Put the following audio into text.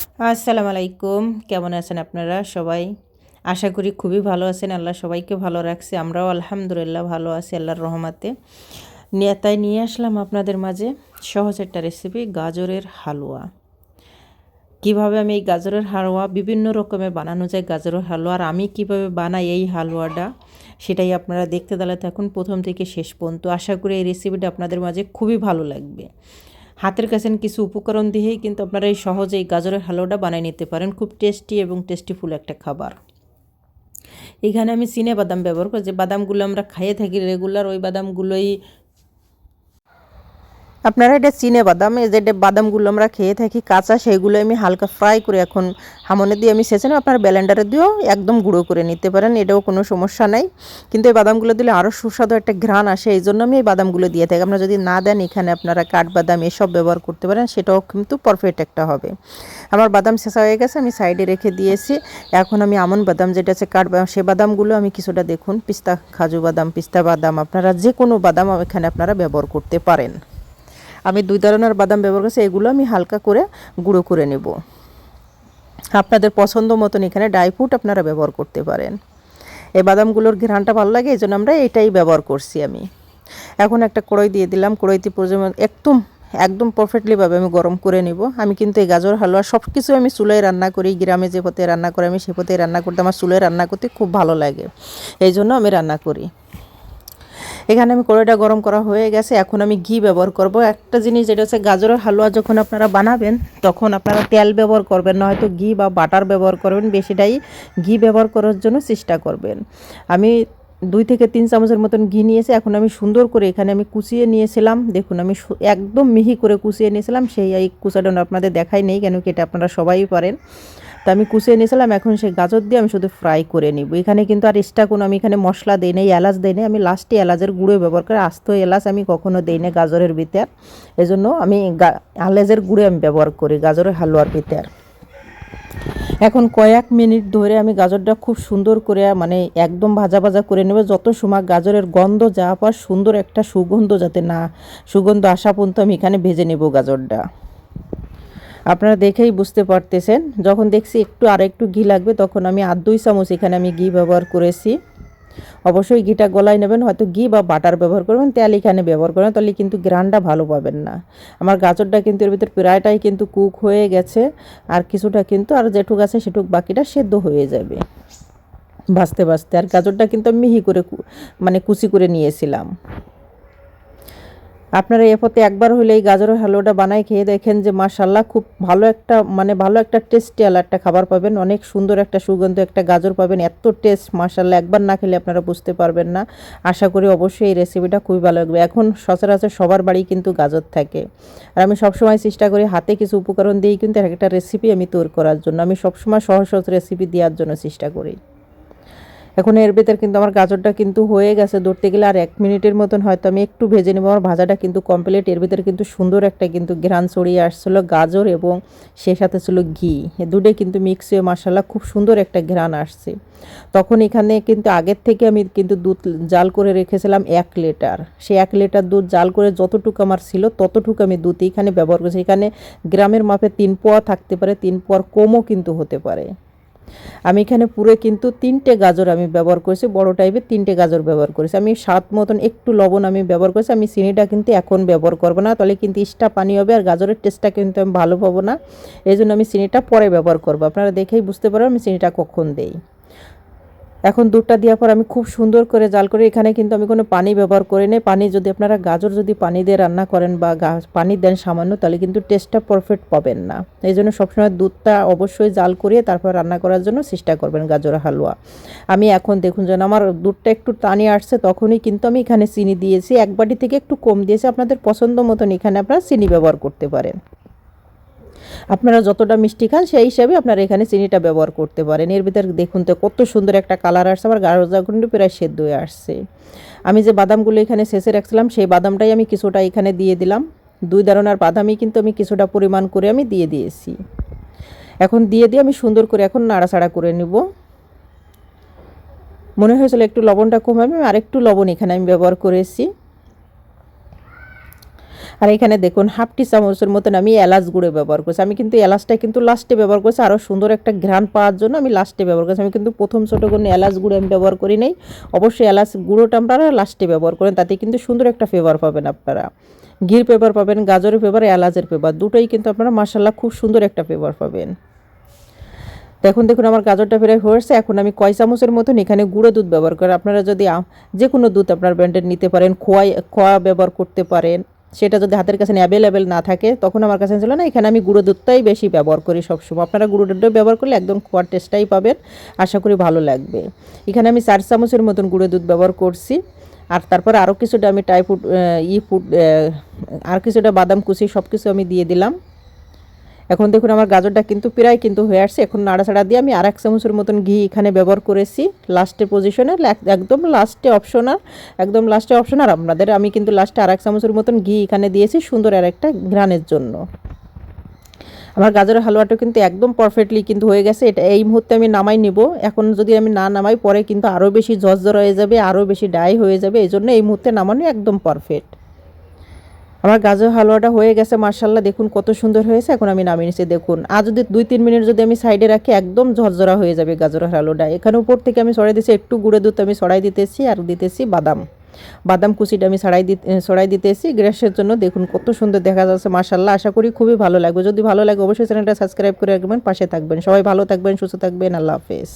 আসসালামু আলাইকুম কেমন আছেন আপনারা সবাই? আশা করি খুবই ভালো আছেন। আল্লাহ সবাইকে ভালো রাখছে। আমরাও আলহামদুলিল্লাহ ভালো আছি আল্লাহর রহমাতে। তাই নিয়ে আসলাম আপনাদের মাঝে সহজ একটা রেসিপি গাজরের হালুয়া। কীভাবে আমি এই গাজরের হালুয়া, বিভিন্ন রকমের বানানো যায় গাজরের হালুয়া, আর আমি কীভাবে বানাই এই হালুয়াটা, সেটাই আপনারা দেখতে তাহলে থাকুন। প্রথম থেকে শেষ পর্যন্ত। আশা করি এই রেসিপিটা আপনাদের মাঝে খুবই ভালো লাগবে। হাতের কাছে কিছু উপকরণ দিয়েই কিন্তু আপনারা এই সহজেই গাজরের হালুয়াটা বানিয়ে নিতে পারেন। খুব টেস্টি এবং টেস্টিফুল একটা খাবার। এখানে আমি চিনে বাদাম ব্যবহার করি যে বাদামগুলো আমরা খাইয়ে থাকি রেগুলার ওই বাদামগুলোই আপনারা এটা চিনে বাদাম, এই যে বাদামগুলো আমরা খেয়ে থাকি, কাঁচা সেইগুলো আমি হালকা ফ্রাই করে এখন হামনে দিয়ে আমি সেচে নেব। আপনারা ব্যালেন্ডারে দিয়েও একদম গুঁড়ো করে নিতে পারেন, এটাও কোনো সমস্যা নাই। কিন্তু এই বাদামগুলো দিলে আরও সুস্বাদু একটা ঘ্রাণ আসে, এই জন্য আমি এই বাদামগুলো দিয়ে থাকি। আপনারা যদি না দেন, এখানে আপনারা কাঠবাদাম এসব ব্যবহার করতে পারেন, সেটাও কিন্তু পারফেক্ট একটা হবে। আমার বাদাম শেষা হয়ে গেছে, আমি সাইডে রেখে দিয়েছি। এখন আমি আমন বাদাম যেটা আছে কাঠবাদাম সে বাদামগুলো আমি কিছুটা দেখুন, পিস্তা খাজু বাদাম, পিস্তা বাদাম, আপনারা যে কোনো বাদাম এখানে আপনারা ব্যবহার করতে পারেন। আমি দুই ধরনের বাদাম ব্যবহার করছি, এগুলো আমি হালকা করে গুঁড়ো করে নেব। আপনাদের পছন্দ মতন এখানে ড্রাই ফ্রুট আপনারা ব্যবহার করতে পারেন। এই বাদামগুলোর ঘ্রানটা ভালো লাগে এই জন্য আমরা এটাই ব্যবহার করছি আমি। এখন একটা কড়াই দিয়ে দিলাম, কড়াইতে প্রয়োজন একদম একদম পারফেক্টলিভাবে আমি গরম করে নিব। আমি কিন্তু এই গাজর, হালুয়া সব কিছু আমি চুলায় রান্না করি, গ্রামে যে পথে রান্না করে আমি সে পথে রান্না করতে, আমার চুলায় রান্না করতে খুব ভালো লাগে। এই জন্য আমি রান্না করি। এখানে আমি কড়াইটা গরম করা হয়ে গেছে, এখন আমি ঘি ব্যবহার করব। একটা জিনিস যেটা হচ্ছে গাজরের হালুয়া যখন আপনারা বানাবেন, তখন আপনারা তেল ব্যবহার করবেন না হয়তো ঘি বা বাটার ব্যবহার করবেন, বেশিটাই ঘি ব্যবহার করার জন্য চেষ্টা করবেন। আমি দুই থেকে তিন চামচের মতন ঘি নিয়েছি, এখন আমি সুন্দর করে এখানে আমি কুচিয়ে নিয়েছিলাম। দেখুন, আমি একদম মিহি করে কুচিয়ে নিয়েছিলাম, সেই এই কুচাটা আপনাদের দেখাই নেই, কেন কি এটা আপনারা সবাই পারেন। তো আমি কুচিয়ে নিয়েছিলাম এখন সেই গাজর দিয়ে আমি শুধু ফ্রাই করে নিব। এখানে কিন্তু আর এক্সট্রা কোনো আমি এখানে মশলা দিই নেই, এলাচ দিই নেই। আমি লাস্টে এলাচের গুঁড়ো ব্যবহার করে আস্ত এলাচ আমি কখনো দিই না গাজরের ভিতর। এজন্য আমি এলাচের গুঁড়ো আমি ব্যবহার করি গাজরের হালুয়ার ভিতর। এখন কয়েক মিনিট ধরে আমি গাজরটা খুব সুন্দর করে মানে একদম ভাজা ভাজা করে নেবে। যত সময় গাজরের গন্ধ যা পার সুন্দর একটা সুগন্ধ যাতে না, সুগন্ধ আসা পর্যন্ত আমি এখানে ভেজে নেব গাজরটা। আপনারা দেখেই বুঝতে পারতেছেন। যখন দেখছি একটু আর একটু ঘি লাগবে, তখন আমি আর দুই চামচ এখানে আমি ঘি ব্যবহার করেছি। অবশ্যই ঘিটা গলায় নেবেন, হয়তো ঘি বা বাটার ব্যবহার করবেন, তেল এখানে ব্যবহার করবেন তাহলে কিন্তু গ্রানটা ভালো পাবেন না। আমার গাজরটা কিন্তু এর ভিতর প্রায়টাই কিন্তু কুক হয়ে গেছে, আর কিছুটা কিন্তু আর যেটুক আছে সেটুক বাকিটা সেদ্ধ হয়ে যাবে। ভাজতে ভাজতে, আর গাজরটা কিন্তু আমি মিহি করে মানে কুচি করে নিয়েছিলাম। আপনারা এ পথে একবার হলে এই গাজরের হালুয়াটা বানায় খেয়ে দেখেন যে মাশাল্লাহ খুব ভালো একটা মানে ভালো একটা টেস্টি একটা খাবার পাবেন। অনেক সুন্দর একটা সুগন্ধ একটা গাজর পাবেন। এত টেস্ট মাশাল্লাহ একবার না খেলে আপনারা বুঝতে পারবেন না। আশা করি অবশ্যই এই রেসিপিটা খুবই ভালো লাগবে। এখন সচরাচর সবার বাড়ি কিন্তু গাজর থাকে। আর আমি সবসময় চেষ্টা করি হাতে কিছু উপকরণ দিয়েই কিন্তু একটা রেসিপি আমি তৈরি করার জন্য। আমি সবসময় সহজ সহজ রেসিপি দেওয়ার জন্য চেষ্টা করি। এখন এর ভেতর কিন্তু আমার গাজরটা কিন্তু হয়ে গেছে। ধরতে গেলে আর এক মিনিটের মতন হয়তো আমি একটু ভেজে নেব। আমার ভাজাটা কিন্তু কমপ্লিট এর ভিতরে কিন্তু সুন্দর একটা কিন্তু ঘ্রাণ ছড়িয়ে আসছিল। গাজর এবং সে সাথে ছিল ঘি। দুটোই কিন্তু মিক্স হয়ে মশালা খুব সুন্দর একটা ঘ্রাণ আসছে। তখন এখানে কিন্তু আগের থেকে আমি কিন্তু দুধ জাল করে রেখেছিলাম এক লিটার। সে এক লিটার দুধ জাল করে যতটুকু আমার ছিল ততটুকু আমি দুধ এখানে ব্যবহার করেছি। এখানে গ্রামের মাপে তিন পোয়া থাকতে পারে, তিন পোয়ার কমও কিন্তু হতে পারে। আমি এখানে পুরে কিন্তু তিনটে গাজর আমি ব্যবহার করেছি, বড় টাইপের তিনটে গাজর ব্যবহার করেছি। আমি স্বাদ মতন একটু লবণ আমি ব্যবহার করেছি, আমি চিনিটা কিন্তু এখন ব্যবহার করব না, তাহলে কিন্তু ইস্টা পানি হবে আর গাজরের টেস্টটা কিন্তু আমি ভালো পাবো না। এই জন্য আমি চিনিটা পরে ব্যবহার করব। আপনারা দেখেই বুঝতে পারবেন আমি চিনিটা কখন দেই। এখন দুধটা দেওয়ার পর আমি খুব সুন্দর করে জাল করে এখানে কিন্তু আমি কোনো পানি ব্যবহার করি নি পানি যদি আপনারা গাজর যদি পানি দিয়ে রান্না করেন বা পানি দেন সামান্য, তাহলে কিন্তু টেস্টটা পারফেক্ট পাবেন না। এই জন্য সবসময় দুধটা অবশ্যই জাল করিয়ে তারপর রান্না করার জন্য চেষ্টা করবেন গাজর হালুয়া। আমি এখন দেখুন যেন আমার দুধটা একটু টানি আসছে, তখনই কিন্তু আমি এখানে চিনি দিয়েছি। এক বাটি থেকে একটু কম দিয়েছি, আপনাদের পছন্দ মতন এখানে আপনারা চিনি ব্যবহার করতে পারেন। আপনারা যতটা মিষ্টি খান, সেই হিসাবে আপনারা এখানে চিনিটা ব্যবহার করতে পারেন। এর ভিতরে দেখুন তো, কত সুন্দর একটা কালার আসছে। আমার গাঢ়জা কিন্তু প্রায় সেদ্ধ হয়ে আসছে। আমি যে বাদামগুলো এখানে শেষে রাখছিলাম, সেই বাদামটাই আমি কিছুটা এখানে দিয়ে দিলাম। দুই ধরনের বাদামই কিন্তু আমি কিছুটা পরিমাণ করে আমি দিয়ে দিয়েছি। এখন দিয়ে দিয়ে আমি সুন্দর করে এখন নাড়াচাড়া করে নিব। মনে হয়েছিল একটু লবণটা কম হবে, আরেকটু লবণ এখানে আমি ব্যবহার করেছি। আর এখানে দেখুন হাফ টি চামচের মতন আমি এলাচ গুঁড়ো ব্যবহার করছি। আমি কিন্তু এলাচটা কিন্তু লাস্টে ব্যবহার করছি। আরও সুন্দর একটা ঘ্রাণ পাওয়ার জন্য আমি লাস্টে ব্যবহার করছি। আমি কিন্তু প্রথম ছোটো কোনো এলাচ গুঁড়ো আমি ব্যবহার করি নাই। অবশ্যই এলাচ গুঁড়োটা আপনারা লাস্টে ব্যবহার করেন। তাতে কিন্তু সুন্দর একটা ফ্লেভার পাবেন আপনারা। ঘির পেপার পাবেন, গাজরের পেপার এলাচের পেপার দুটোই কিন্তু আপনারা মাসাল্লাহ খুব সুন্দর একটা পেপার পাবেন। দেখুন দেখুন আমার গাজরটা প্রায় হয়েছে এখন আমি কয় চামচের মতন এখানে গুঁড়ো দুধ ব্যবহার করেন আপনারা যদি যে কোনো দুধ আপনার ব্র্যান্ডের নিতে পারেন, খোয়াই খোয়া ব্যবহার করতে পারেন। সেটা যদি হাতের কাছে অ্যাভেলেবেল না থাকে, তখন আমার কাছে ছিল না, এখানে আমি গুঁড়ো দুধটাই বেশি ব্যবহার করি সবসময়। আপনারা গুঁড়ো দুধটা ব্যবহার করলে একদম খোয়ার টেস্টটাই পাবেন, আশা করি ভালো লাগবে। এখানে আমি চার চামচের মতন গুঁড়ো দুধ ব্যবহার করছি। আর তারপর আরও কিছুটা আমি টাই ফুড ই ফুড আর কিছুটা বাদাম কুচি সব কিছু আমি দিয়ে দিলাম। এখন দেখুন আমার গাজরটা কিন্তু প্রায় কিন্তু হয়ে আসছে। এখন নাড়াচাড়া দিয়ে আমি আর এক চামচের মতন ঘি এখানে ব্যবহার করেছি, লাস্টে পজিশনে একদম লাস্টে অপশনাল একদম লাস্টে অপশনাল আপনাদের আমি কিন্তু লাস্টে আর এক চামচের মতন ঘি এখানে দিয়েছি সুন্দর আর একটা ঘ্রাণের জন্য। আমার গাজরের হালুয়াটা কিন্তু একদম পারফেক্টলি কিন্তু হয়ে গেছে। এটা এই মুহূর্তে আমি নামাই নিব। এখন যদি আমি না নামাই, পরে কিন্তু আরও বেশি ঝরঝর হয়ে যাবে আরও বেশি ডাই হয়ে যাবে এই জন্য এই মুহূর্তে নামানো একদম পারফেক্ট আমার গাজর হালুয়াটা হয়ে গেছে মার্শাল্লাহ দেখুন কত সুন্দর হয়েছে। এখন আমি নামিয়ে নিচ্ছি, দেখুন। আর যদি দুই তিন মিনিট যদি আমি সাইডে রাখি, একদম ঝরঝরা হয়ে যাবে গাজরের হালুয়াটা। এখানে উপর থেকে আমি সরাই দিচ্ছি একটু গুঁড়ো দুধ আমি সরাই দিতেছি আর দিতেছি বাদাম। বাদাম কুচিটা আমি সরাই দিতে সরাই দিতেছি গ্যাসের জন্য, দেখুন কত সুন্দর দেখা যাচ্ছে মার্শাল্লাহ আশা করি খুবই ভালো লাগবে। যদি ভালো লাগে, অবশ্যই চ্যানেলটা সাবস্ক্রাইব করে রাখবেন, পাশে থাকবেন। সবাই ভালো থাকবেন, সুস্থ থাকবেন, আল্লাহ হাফেজ।